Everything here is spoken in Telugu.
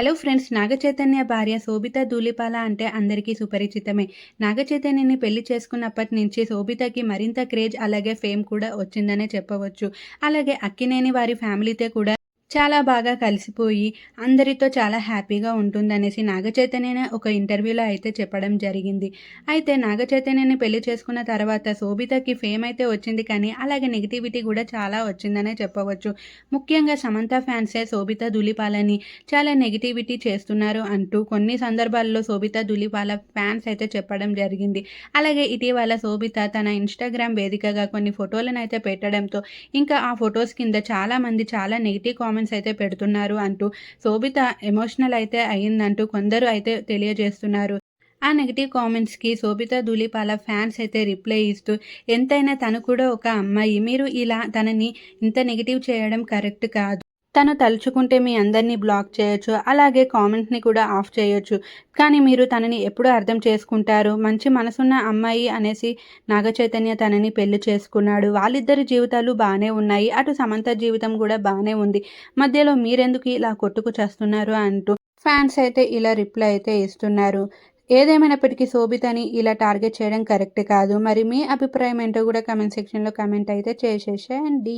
హలో ఫ్రెండ్స్ నాగ చైతన్య భార్య శోభిత ధూళిపాల అంటే అందరికీ సుపరిచితమే. నాగచైతన్యని పెళ్ళి చేసుకున్నప్పటి నుంచి శోభితకి మరింత క్రేజ్ అలాగే ఫేమ్ కూడా వచ్చిందనే చెప్పవచ్చు. అలాగే అక్కినేని వారి ఫ్యామిలీతో కూడా చాలా బాగా కలిసిపోయి అందరితో చాలా హ్యాపీగా ఉంటుందనేసి నాగచైతన్యనే ఒక ఇంటర్వ్యూలో అయితే చెప్పడం జరిగింది. అయితే నాగచైతన్యని పెళ్ళి చేసుకున్న తర్వాత శోభితకి ఫేమ్ అయితే వచ్చింది కానీ అలాగే నెగిటివిటీ కూడా చాలా వచ్చిందనే చెప్పవచ్చు. ముఖ్యంగా సమంత ఫ్యాన్సే శోభిత దులిపాలని చాలా నెగిటివిటీ చేస్తున్నారు అంటూ కొన్ని సందర్భాల్లో శోభిత దులిపాల ఫ్యాన్స్ అయితే చెప్పడం జరిగింది. అలాగే ఇటీవల శోభిత తన ఇన్స్టాగ్రామ్ వేదికగా కొన్ని ఫోటోలను అయితే పెట్టడంతో ఇంకా ఆ ఫొటోస్ కింద చాలా మంది చాలా నెగిటివ్ కామెంట్స్ అయితే పెడుతున్నారు అంటూ శోభిత ఎమోషనల్ అయితే అయ్యిందంటూ కొందరు అయితే తెలియజేస్తున్నారు. ఆ నెగిటివ్ కామెంట్స్కి శోభిత ధూళిపాల ఫ్యాన్స్ అయితే రిప్లై ఇస్తూ ఎంతైనా తను కూడా ఒక అమ్మాయి. మీరు ఇలా తనని ఇంత నెగిటివ్ చేయడం కరెక్ట్ కాదు. తను తలుచుకుంటే మీ అందరినీ బ్లాక్ చేయొచ్చు అలాగే కామెంట్ని కూడా ఆఫ్ చేయొచ్చు. కానీ మీరు తనని ఎప్పుడు అర్థం చేసుకుంటారు? మంచి మనసున్న అమ్మాయి అనేసి నాగచైతన్య తనని పెళ్ళి చేసుకున్నాడు. వాళ్ళిద్దరి జీవితాలు బాగానే ఉన్నాయి. అటు సమంత జీవితం కూడా బాగానే ఉంది. మధ్యలో మీరెందుకు ఇలా కొట్టుకు చేస్తున్నారు అంటూ ఫ్యాన్స్ అయితే ఇలా రిప్లై అయితే ఇస్తున్నారు. ఏదేమైనప్పటికీ శోభితని ఇలా టార్గెట్ చేయడం కరెక్ట్ కాదు. మరి మీ అభిప్రాయం ఏంటో కూడా కమెంట్ సెక్షన్లో కమెంట్ అయితే చేసేసేయండి.